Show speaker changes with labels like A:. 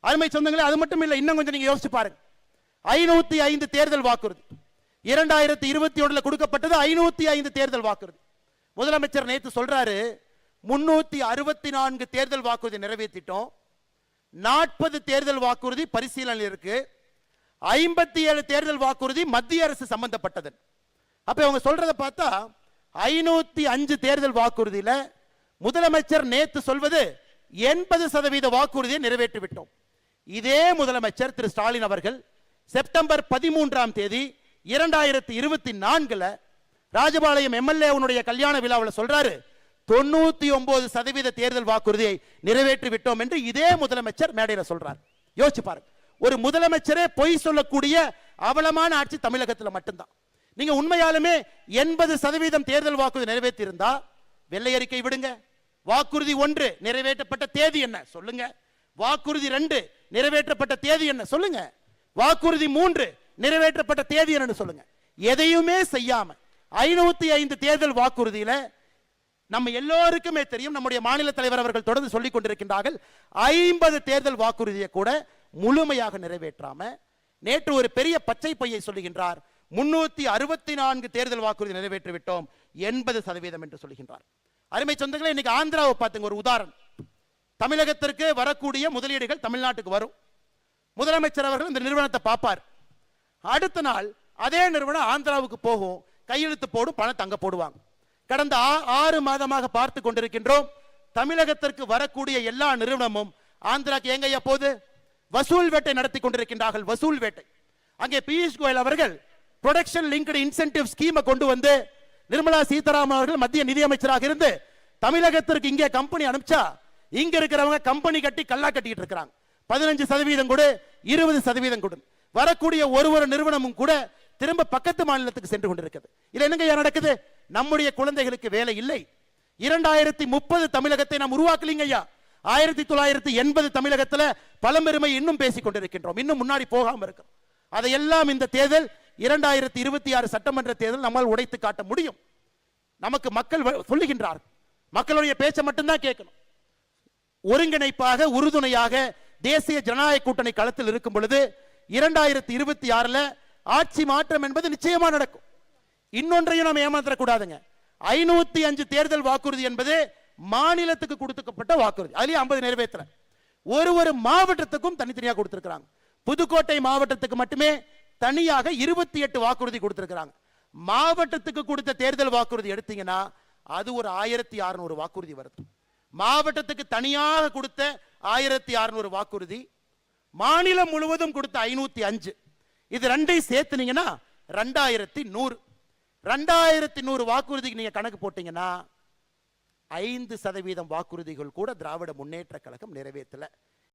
A: அருமை சொந்தங்களே அது மட்டும் இல்லை இன்னும் கொஞ்சம் நீங்க யோசிச்சு பாருங்க. ஐநூத்தி ஐந்து தேர்தல் வாக்குறுதி. இரண்டாயிரத்தி இருபத்தி ஒன்றுல கொடுக்கப்பட்டது ஐநூத்தி ஐந்து தேர்தல் வாக்குறுதி. முதலமைச்சர் நேத்து சொல்றாரு முன்னூத்தி அறுபத்தி நான்கு தேர்தல் வாக்குறுதி நிறைவேற்றிட்டோம். நாற்பது தேர்தல் வாக்குறுதி பரிசீலனையில் இருக்கு. ஐம்பத்தி ஏழு தேர்தல் வாக்குறுதி மத்திய அரசு சம்பந்தப்பட்டது. அப்ப அவங்க சொல்றதை பார்த்தா ஐநூத்தி அஞ்சு தேர்தல் வாக்குறுதியில முதலமைச்சர் நேற்று சொல்வது எண்பது சதவீத வாக்குறுதியை நிறைவேற்றி விட்டோம் இதே முதலமைச்சர் திரு ஸ்டாலின் அவர்கள் செப்டம்பர் பதிமூன்றாம் தேதி இரண்டாயிரத்தி இருபத்தி நான்குல ராஜபாளையம் எம்எல்ஏனுடைய கல்யாண விழாவில் சொல்றாரு தொண்ணூத்தி ஒன்பது சதவீத தேர்தல் வாக்குறுதியை நிறைவேற்றி விட்டோம் என்று இதே முதலமைச்சர் மேடையில் சொல்றார். யோசிச்சு பாருங்க. ஒரு முதலமைச்சரே பொய் சொல்லக்கூடிய அவலமான ஆட்சி தமிழகத்தில் மட்டும்தான். நீங்க உண்மையாலுமே எண்பது சதவீதம் தேர்தல் வாக்குறுதி நிறைவேற்றி இருந்தா வெள்ளை அறிக்கை விடுங்க. வாக்குறுதி ஒன்று நிறைவேற்றப்பட்ட தேதி என்ன? சொல்லுங்க. வாக்குறுதி ரெண்டு நிறைவேற்றப்பட்ட தேதி என்ன? சொல்லுங்க. வாக்குறுதி மூன்று நிறைவேற்றப்பட்ட தேதி என்னன்னு சொல்லுங்க. எதையுமே செய்யாம ஐநூத்தி ஐந்து தேர்தல் வாக்குறுதியில நம்ம எல்லோருக்குமே தெரியும் நம்முடைய மாநில தலைவர் அவர்கள் தொடர்ந்து சொல்லிக் கொண்டிருக்கின்றார்கள் ஐம்பது தேர்தல் வாக்குறுதியை கூட முழுமையாக நிறைவேற்றாம நேற்று ஒரு பெரிய பச்சை பையை சொல்லுகின்றார் முன்னூத்தி அறுபத்தி நான்கு தேர்தல் வாக்குறுதி நிறைவேற்றி விட்டோம் எண்பது சதவீதம் என்று சொல்லுகின்றார். அருமை சொந்தங்களே இன்னைக்கு ஆந்திராவை பார்த்துங்க ஒரு உதாரணம். தமிழகத்திற்கு வரக்கூடிய முதலீடுகள் தமிழ்நாட்டுக்கு வரும். முதலமைச்சர் அவர்கள் இந்த நிறுவனத்தை பார்ப்பார். அடுத்த நாள் அதே நிறுவனம் ஆந்திராவுக்கு போகும் கையெழுத்து போடும் பணம் தங்க போடுவாங்க. கடந்த ஆறு மாதமாக பார்த்து கொண்டிருக்கின்றோம். தமிழகத்திற்கு வரக்கூடிய எல்லா நிறுவனமும் ஆந்திராக்கு எங்கய்யா போகுது? வசூல் வேட்டை நடத்தி கொண்டிருக்கின்றார்கள் வசூல் வேட்டை. அங்கே பியூஷ் கோயல் அவர்கள் ப்ரொடக்ஷன் லிங்க்டு இன்சென்டிவ் ஸ்கீமை கொண்டு வந்து நிர்மலா சீதாராமன் அவர்கள் மத்திய நிதியமைச்சராக இருந்து தமிழகத்திற்கு இங்கே கம்பெனி அனுப்பிச்சா இங்க இருக்கிறவங்க கம்பெனி கட்டி கல்லா கட்டிட்டு இருக்கிறாங்க. பதினஞ்சு சதவீதம் கொடு இருபது சதவீதம் கொடு வரக்கூடிய ஒரு ஒரு நிறுவனமும் கூட திரும்ப பக்கத்து மாநிலத்துக்கு சென்று கொண்டிருக்கிறது இதுல என்னங்க ஐயா நடக்குது? நம்முடைய குழந்தைகளுக்கு வேலை இல்லை. இரண்டாயிரத்தி முப்பது தமிழகத்தை நாம் உருவாக்கலீங்க ஐயா. ஆயிரத்தி தொள்ளாயிரத்தி எண்பது தமிழகத்துல பழம்பெருமை இன்னும் பேசிக் கொண்டிருக்கின்றோம். இன்னும் முன்னாடி போகாம இருக்கிறோம் அதையெல்லாம் இந்த தேர்தல் இரண்டாயிரத்தி இருபத்தி ஆறு சட்டமன்ற தேர்தல் நம்மால் உடைத்து காட்ட முடியும். நமக்கு மக்கள் சொல்லுகின்றார் மக்களுடைய பேச்சை மட்டும்தான் கேட்கணும். ஒருங்கிணைப்பாக உறுதுணையாக தேசிய ஜனநாயக கூட்டணி களத்தில் இருக்கும் பொழுது இரண்டாயிரத்தி இருபத்தி ஆறுல ஆட்சி மாற்றம் என்பது நிச்சயமா நடக்கும். இன்னொன்றையும் நாம் ஏமாத்தக்கூடாதுங்க. ஐநூத்தி அஞ்சு தேர்தல் வாக்குறுதி என்பது மாநிலத்துக்கு கொடுத்துக்கப்பட்ட வாக்குறுதி. அதுலயும் ஐம்பது நிறைவேற்ற ஒரு ஒரு மாவட்டத்துக்கும் தனித்தனியா கொடுத்திருக்கிறாங்க. புதுக்கோட்டை மாவட்டத்துக்கு மட்டுமே தனியாக இருபத்தி எட்டு வாக்குறுதி கொடுத்திருக்கிறாங்க. மாவட்டத்துக்கு கொடுத்த தேர்தல் வாக்குறுதி எடுத்தீங்கன்னா அது ஒரு ஆயிரத்தி அறுநூறு வாக்குறுதி வருது. மாவட்டத்துக்கு தனியாக கொடுத்த ஆயிரத்தி அறுநூறு வாக்குறுதி மாநிலம் முழுவதும் கொடுத்த ஐநூத்தி அஞ்சு. இது ரெண்டையும் சேர்த்துனீங்கன்னா ரெண்டாயிரத்தி நூறு. ரெண்டாயிரத்தி நூறு வாக்குறுதிக்கு நீங்க கணக்கு போட்டீங்கன்னா ஐந்து சதவீதம் வாக்குறுதிகள் கூட திராவிட முன்னேற்ற கழகம் நிறைவேற்றலை.